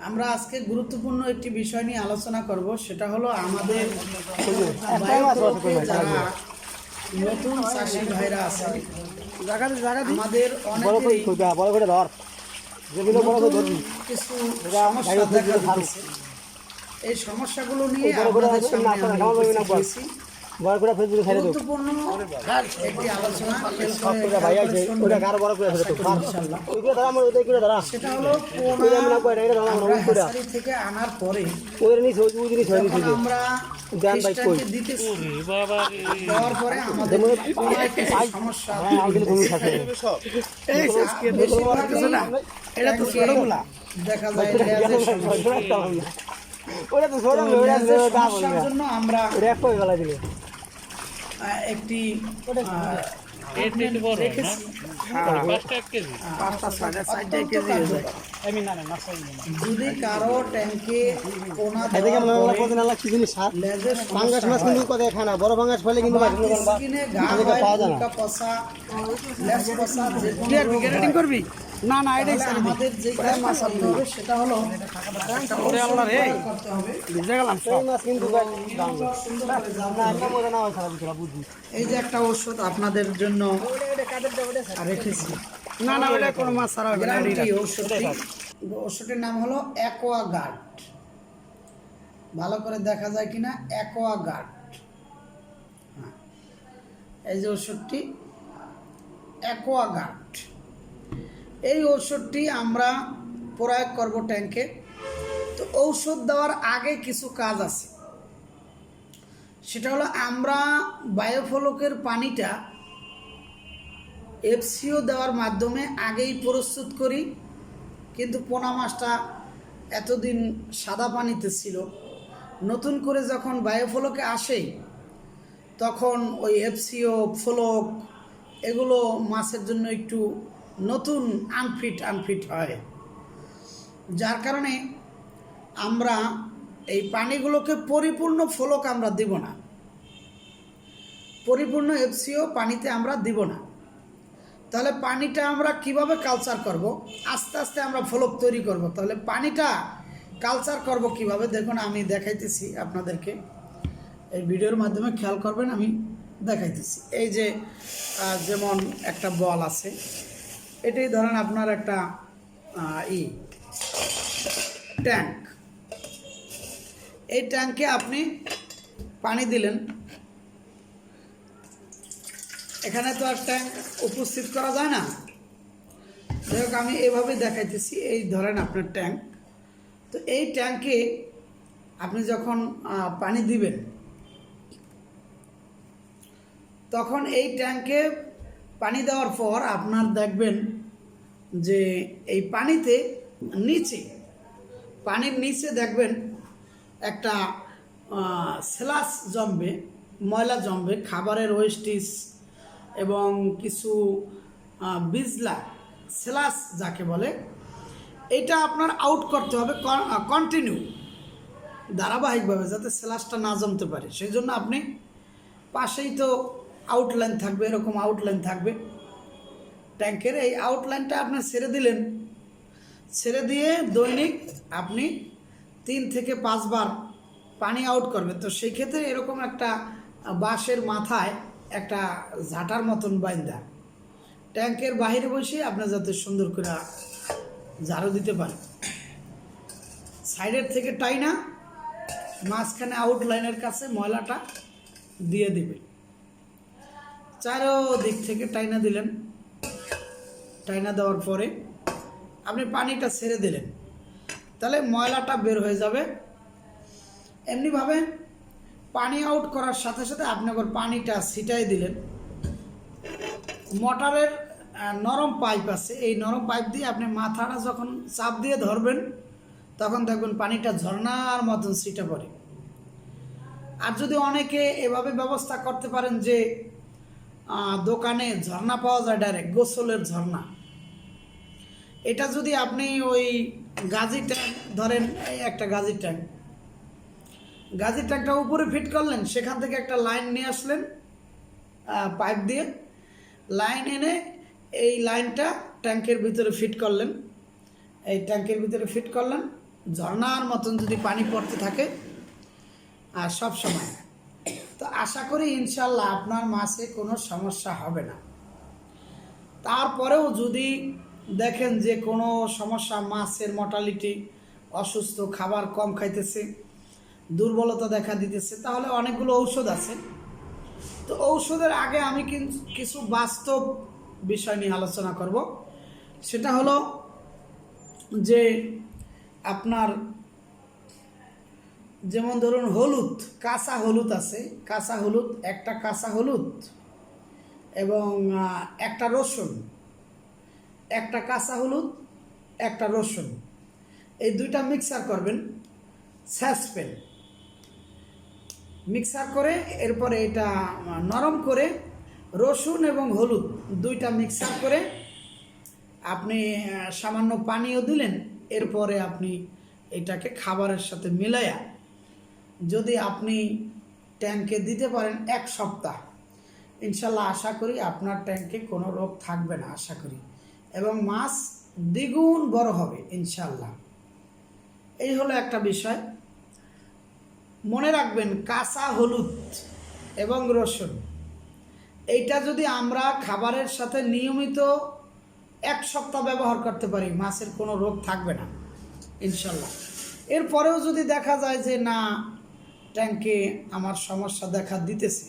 আমরা আজকে গুরুত্বপূর্ণ একটি বিষয় নিয়ে আলোচনা করব সেটা হলো আমাদের যারা নতুন চাষি ভাইরা আছে আমাদের বড় করে অনেকেরই খুঁজা বড় করে ধর। যেগুলো বড় করে ধরবি। কিছু সমস্যা দেখা দিচ্ছে। এই সমস্যাগুলো নিয়ে আপনাদের সামনে আমি বড় করে ফেসবুকে ছেড়ে সব করে ভাই আছে ওটা কারও বড় করে ছেড়ে ওইগুলো ধরা আমার ওইটাই করে ধরা সেটা হলো আমরা এটা ধরা আমার করে থেকে আনার পরে ওই ওই জিনিস হয় আমরা দেন ভাই কই খ্রিস্টানকে দিতেছি দেওয়ার পরে আমাদের পোনায় কিছু সমস্যা হ্যাঁ আমি কিন্তু ভূমি থাকে এটা তো ছোটগুলা দেখা যায় ওটা তো ছোট ওটা লেজের দাম আমরা ওটা এক করে গলা দিলে আহ, একটি যদি কারও ট্যাঙ্কে লেজের পাঙ্গাস মাছ কিন্তু কথা খায় না বড় পাঙ্গাস ফেলে কিন্তু হয়, পাওয়া যায় না হয়। করবি? না না এটাই আমাদের যে কাজটা করতে হবে সেটা হলো করতে হবে। ভিজে গেলাম মাছ কিন্তু না না এই যে একটা ওষুধ আপনাদের জন্য রেখেছি। না না ওটা কোনো মাছ সারা হবে না ওষুধটি নাম হলো অ্যাকোয়া গার্ড ভালো করে দেখা যায় কিনা? অ্যাকোয়া গার্ড হ্যাঁ। এই যে ওষুধটি অ্যাকোয়া গার্ড এই ওষুধটি আমরা প্রয়োগ করব ট্যাঙ্কে তো ঔষধ দেওয়ার আগে কিছু কাজ আছে। সেটা হলো আমরা বায়োফলকের পানিটা এফসিও দেওয়ার মাধ্যমে আগেই প্রস্তুত করি, কিন্তু পোনা মাছটা এতদিন সাদা পানিতে ছিল। নতুন করে যখন বায়োফলকে আসে, তখন ওই এফসিও, ফলক, এগুলো মাছের জন্য একটু নতুন আনফিট আনফিট হয়। যার কারণে আমরা এই পানিগুলোকে পরিপূর্ণ ফলক আমরা দিব না। পরিপূর্ণ এফসিও পানিতে আমরা দিব না। তাহলে পানিটা আমরা কীভাবে কালচার করব? আস্তে আস্তে আমরা ফলক তৈরি করব। তাহলে পানিটা কালচার করব কীভাবে? দেখুন, আমি দেখাইতেছি আপনাদেরকে। এই ভিডিওর মাধ্যমে খেয়াল করবেন, আমি দেখাইতেছি। এই যে যেমন একটা বল আছে এটাই ধরেন আপনার একটা ই ট্যাঙ্ক এই ট্যাঙ্কে আপনি পানি দিলেন। এখানে তো আর ট্যাঙ্ক উপস্থিত করা যায় না। যাই হোক, আমি এভাবে দেখাইতেছি। এই ধরেন আপনার ট্যাঙ্ক তো এই ট্যাঙ্কে আপনি যখন পানি দিবেন, তখন এই ট্যাঙ্কে পানি দেওয়ার পর আপনার দেখবেন যে এই পানিতে নিচে, পানির নিচে দেখবেন একটা সেলাস জমবে, ময়লা জমবে, খাবারের ওয়েস্টিস এবং কিছু বিজলা সেলাস যাকে বলে, এটা আপনার আউট করতে হবে কন্টিনিউ ধারাবাহিকভাবে যাতে সেলাসটা না জমতে পারে। সেই জন্য আপনি পাশেই তো আউটলাইন থাকবে, এরকম আউটলাইন থাকবে। ট্যাঙ্কের এই আউটলাইনটা আপনি ছেড়ে দিলেন। ছেড়ে দিয়ে দৈনিক আপনি তিন থেকে পাঁচবার পানি আউট করবেন। তো সেই ক্ষেত্রে এরকম একটা বাঁশের মাথায় একটা ঝাঁটার মতন বাইন্দা। ট্যাঙ্কের বাইরে বসে আপনার যাতে সুন্দর করে ঝাড়ু দিতে পারেন। সাইডের থেকে টাইনা, মাঝখানে আউটলাইনের কাছে ময়লাটা দিয়ে দিবে চারো দিক থেকে টাইনা দিলেন। টাইনা দেওয়ার পরে আপনি পানিটা ছেড়ে দিলেন। তাহলে ময়লাটা বের হয়ে যাবে। এমনিভাবে পানি আউট করার সাথে সাথে আপনি আবার পানিটা ছিটাই দিলেন। মোটরের নরম পাইপ আছে। এই নরম পাইপ দিয়ে আপনি মাথাটা যখন চাপ দিয়ে ধরবেন, তখন দেখবেন পানিটা ঝর্ণার মতন ছিটে পড়ে। আর যদি অনেকে এভাবে ব্যবস্থা করতে পারেন যে দোকানে ঝর্ণা পাওয়া যায় ডাইরেক্ট গোসলের ঝর্ণা এটা যদি আপনি ওই গাজি ট্যাঙ্ক ধরেন এই একটা গাজি ট্যাঙ্ক গাজি ট্যাঙ্কটা উপরে ফিট করলেন, সেখান থেকে একটা লাইন নিয়ে আসলেন পাইপ দিয়ে। লাইন এনে এই লাইনটা ট্যাঙ্কের ভিতরে ফিট করলেন। এই ট্যাঙ্কের ভিতরে ফিট করলেন। ঝর্নার মতন যদি পানি পড়তে থাকে, আর সব সময়। তো আশা করি ইনশাল্লাহ আপনার মাছে কোনো সমস্যা হবে না। তারপরেও যদি দেখেন যে কোনো সমস্যা, মাছের মর্টালিটি অসুস্থ, খাবার কম খাইতেছে, দুর্বলতা দেখা দিতেছে, তাহলে অনেকগুলো ঔষধ আছে। তো ঔষধের আগে আমি কিছু বাস্তব বিষয় নিয়ে আলোচনা করব। সেটা হলো যে আপনার যেমন ধরুন হলুদ, কাঁচা হলুদ আছে, কাঁচা হলুদ, একটা কাঁচা হলুদ এবং একটা রসুন। একটা কাঁচা হলুদ, একটা রসুন। এই দুইটা মিক্সার করবেন স্যাসপেন মিক্সার করে এরপরে এটা নরম করে রসুন এবং হলুদ দুইটা মিক্সার করে আপনি সামান্য পানিও দিলেন, এরপরে আপনি এটাকে খাবারের সাথে মিলাইয়া যদি আপনি ট্যাঙ্কে দিতে পারেন এক সপ্তাহ। ইনশাল্লাহ আশা করি আপনার ট্যাঙ্কে কোনো রোগ থাকবে না, আশা করি। এবং মাছ দ্বিগুণ বড় হবে ইনশাল্লাহ এই হলো একটা বিষয়। মনে রাখবেন, কাঁচা হলুদ এবং রসুন, এইটা যদি আমরা খাবারের সাথে নিয়মিত এক সপ্তাহ ব্যবহার করতে পারি, মাছের কোনো রোগ থাকবে না ইনশাল্লাহ এরপরেও যদি দেখা যায় যে, না ট্যাঙ্কে আমার সমস্যা দেখা দিতেছে,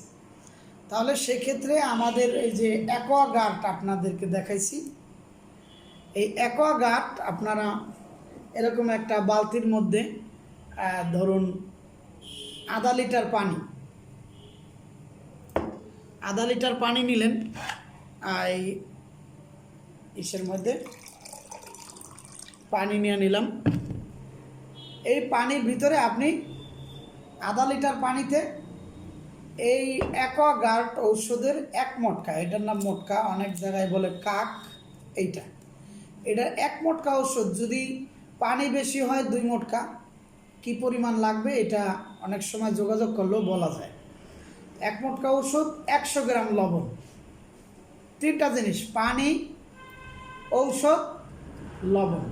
তাহলে সেক্ষেত্রে আমাদের এই যে অ্যাকোয়াগার্ড আপনাদেরকে দেখাইছি। এই অ্যাকোয়াগার্ড আপনারা এরকম একটা বালতির মধ্যে ধরুন আধা লিটার পানি, আধা লিটার পানি নিলেন এই ইসের মধ্যে পানি নিয়ে নিলাম। এই পানির ভিতরে আপনি আধা লিটার পানিতে এই অ্যাকোয়াগার্ড ঔষধের এক মোটকা, এটার নাম মোটকা, অনেক জায়গায় বলে কাক, এইটা। এটার এক মোটকা ঔষধ। যদি পানি বেশি হয় দুই মোটকা, কি পরিমাণ লাগবে এটা অনেক সময় যোগাযোগ করলেও বলা যায়। এক মোটকা ওষুধ একশো গ্রাম লবণ। তিনটা জিনিস, পানি, ঔষধ, লবণ।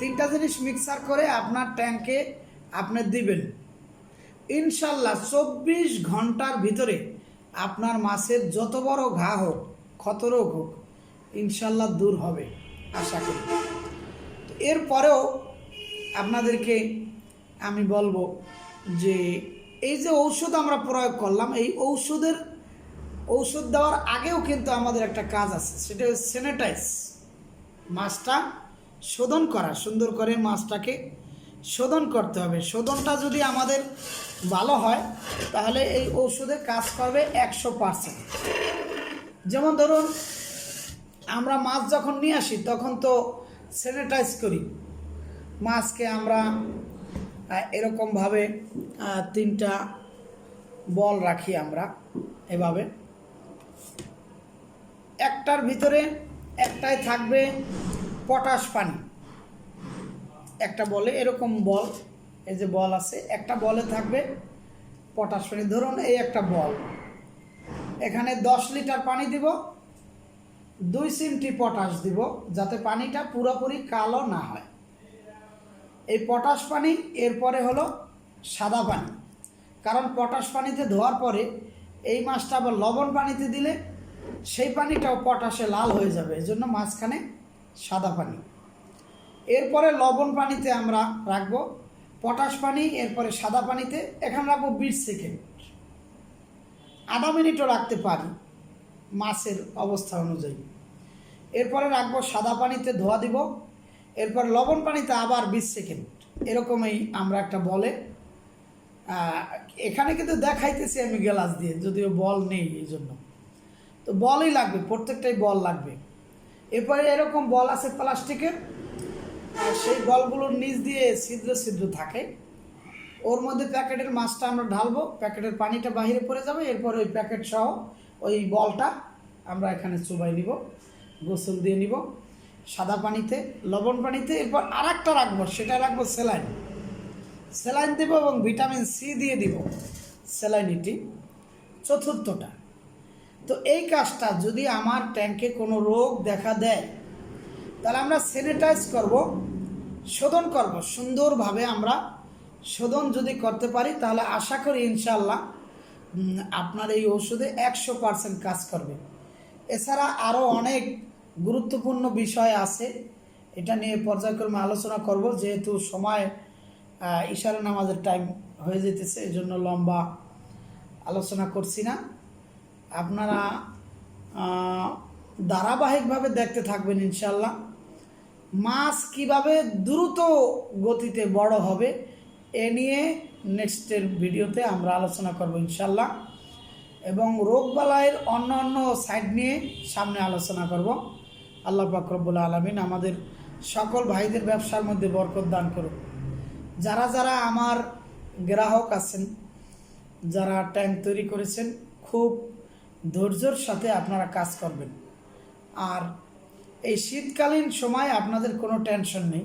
তিনটা জিনিস মিক্সার করে আপনার ট্যাঙ্কে আপনি দিবেন। ইনশাল্লাহ চব্বিশ ঘণ্টার ভিতরে আপনার মাছের যত বড় ঘা হোক, ক্ষত রোগ হোক, ইনশাল্লাহ দূর হবে। আশা করি। এরপরেও আপনাদেরকে আমি বলব যে এই যে ঔষধ আমরা প্রয়োগ করলাম, এই ঔষধের, ঔষধ দেওয়ার আগেও কিন্তু আমাদের একটা কাজ আছে, সেটা হচ্ছে স্যানিটাইজ মাছটা শোধন করা, সুন্দর করে মাছটাকে শোধন করতে হবে। শোধনটা যদি আমাদের ভালো হয়, তাহলে এই ঔষধে কাজ করবে একশো পার্সেন্ট যেমন ধরুন আমরা মাছ যখন নিয়ে আসি, তখন তো স্যানিটাইজ করি। মাছকে আমরা এরকমভাবে তিনটা বল রাখি আমরা এভাবে। একটার ভিতরে একটাই থাকবে পটাশ পানি। একটা বলে এরকম বল, এই যে বল আছে, একটা বলে থাকবে পটাশ পানি। ধরুন এই একটা বল, এখানে দশ লিটার পানি দিব দুই সিমটি পটাশ দিব যাতে পানিটা পুরোপুরি কালো না হয়। এই পটাশ পানি এরপরে হলো সাদা পানি। কারণ পটাশ পানিতে ধোয়ার পরে এই মাছটা আবার লবণ পানিতে দিলে সেই পানিটাও পটাশে লাল হয়ে যাবে। এজন্য মাঝখানে সাদা পানি। এরপরে লবণ পানিতে আমরা রাখব পটাশ পানি, এরপরে সাদা পানিতে। এখানে রাখব বিশ সেকেন্ড। আধা মিনিটও রাখতে পারি। মাছের অবস্থা অনুযায়ী। এরপরে রাখব সাদা পানিতে ধোয়া দিব। এরপর লবণ পানিতে আবার বিশ সেকেন্ড। এরকমই আমরা একটা বলে। এখানে কিন্তু দেখাইতেছি আমি গ্লাস দিয়ে, যদিও বল নেই এই জন্য তো বলই লাগবে, প্রত্যেকটাই বল লাগবে। এরপরে এরকম বল আছে প্লাস্টিকের। আর সেই বলগুলোর নিচ দিয়ে ছিদ্র ছিদ্র থাকে। ওর মধ্যে প্যাকেটের মাছটা আমরা ঢালবো, প্যাকেটের পানিটা বাইরে পড়ে যাবে, এরপর ওই প্যাকেট সহ ওই বলটা আমরা এখানে চুবাই নিব, গোসল দিয়ে নিব, সাদা পানিতে, লবণ পানিতে, এরপর আর একটা রাখব, সেটা রাখব স্যালাইন। স্যালাইন দেব এবং ভিটামিন সি দিয়ে দিব স্যালাইনিটি। চতুর্থটা, তো এই কাজটা যদি আমার ট্যাঙ্কে কোনো রোগ দেখা দেয়, তাহলে আমরা স্যানিটাইজ করব, শোধন করব, সুন্দরভাবে আমরা শোধন যদি করতে পারি, তাহলে আশা করি ইনশাল্লাহ আপনার এই ওষুধে একশো পার্সেন্ট কাজ করবে। এছাড়া আরও অনেক গুরুত্বপূর্ণ বিষয় আছে। এটা নিয়ে পর্যায়ক্রমে আলোচনা করব, যেহেতু সময় ইশারা নামাজের টাইম হয়ে যেতেছে এই জন্য লম্বা আলোচনা করছি না। আপনারা ধারাবাহিকভাবে দেখতে থাকবেন ইনশাল্লাহ মাছ কীভাবে দ্রুত গতিতে বড় হবে, এ নিয়ে নেক্সটের ভিডিওতে আমরা আলোচনা করব ইনশাল্লাহ। এবং রোগবালাইয়ের অন্য অন্য সাইড নিয়ে সামনে আলোচনা করব। আল্লাহ পাক রব্বুল আলমিন আমাদের সকল ভাইদের ব্যবসার মধ্যে বরকত দান করুন যারা যারা আমার গ্রাহক আছেন, যারা ট্যাঙ্ক তৈরি করেছেন, খুব ধৈর্যর সাথে আপনারা কাজ করবেন। আর এই শীতকালীন সময় আপনাদের কোনো টেনশন নেই।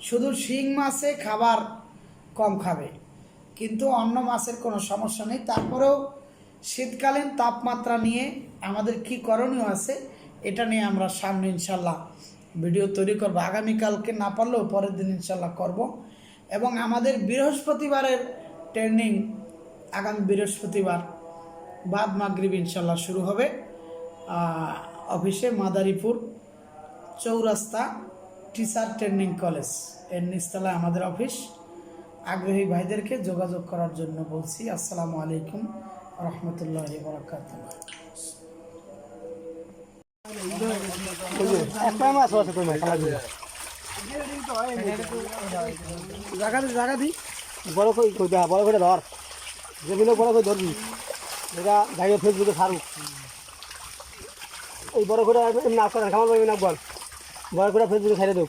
শুধু শিং মাছে খাবার কম খাবে। কিন্তু অন্য মাছের কোনো সমস্যা নেই। তারপরেও শীতকালীন তাপমাত্রা নিয়ে আমাদের কি করণীয় আছে, এটা নিয়ে আমরা সামনে ইনশাল্লাহ ভিডিও তৈরি করব। আগামীকালকে না পারলেও পরের দিন ইনশাল্লাহ করব। এবং আমাদের বৃহস্পতিবারের ট্রেনিং, আগামী বৃহস্পতিবার বাদ মাগরিব ইনশাল্লাহ শুরু হবে। অফিসে মাদারীপুর চৌরাস্তা টিচার ট্রেনিং কলেজ, এর নিচতলায় আমাদের অফিস। আগ্রহী ভাইদেরকে যোগাযোগ করার জন্য বলছি আসসালামু আলাইকুম রহমতুল্লাহ বরকাত জায়গা দি জায়গা দি। বড় কই কই দা বড় করে ধর। যেগুলো বড় করে ধরবি ফেসবুকে ছাড়ু এই বড় করে খামার পাবি না বল। বড় করে ফেসবুকে ছেড়ে দেব।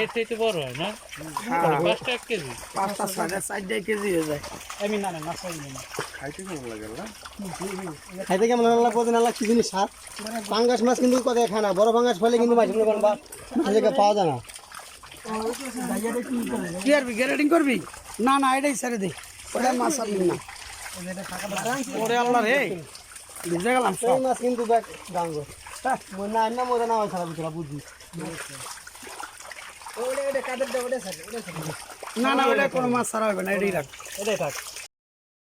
এর থেকে বড় হয় না? পাঁচটা এক কেজি। পাঁচটা হয়ে যায়। আমি না না না সই না খাইতে কেমন লাগল না লাগছে জিনিস সার পাঙ্গাস মাছ কিন্তু কত খায় না। বড় পাঙ্গাস ফলে কিন্তু মাছ পাওয়া যায় না। কি করবি গ্যারেডিং করবি? না না এটাই ছেড়ে দে ওটা মাছ আপনি না ওরে আল্লাহ রে। বুঝে গেলাম সেই মাছ কিন্তু মনে না না মজা না হয় বুঝলা? বুঝি না না ওটা কোনো মাছ ছাড়া হবে না এটাই রাখ এটাই থাক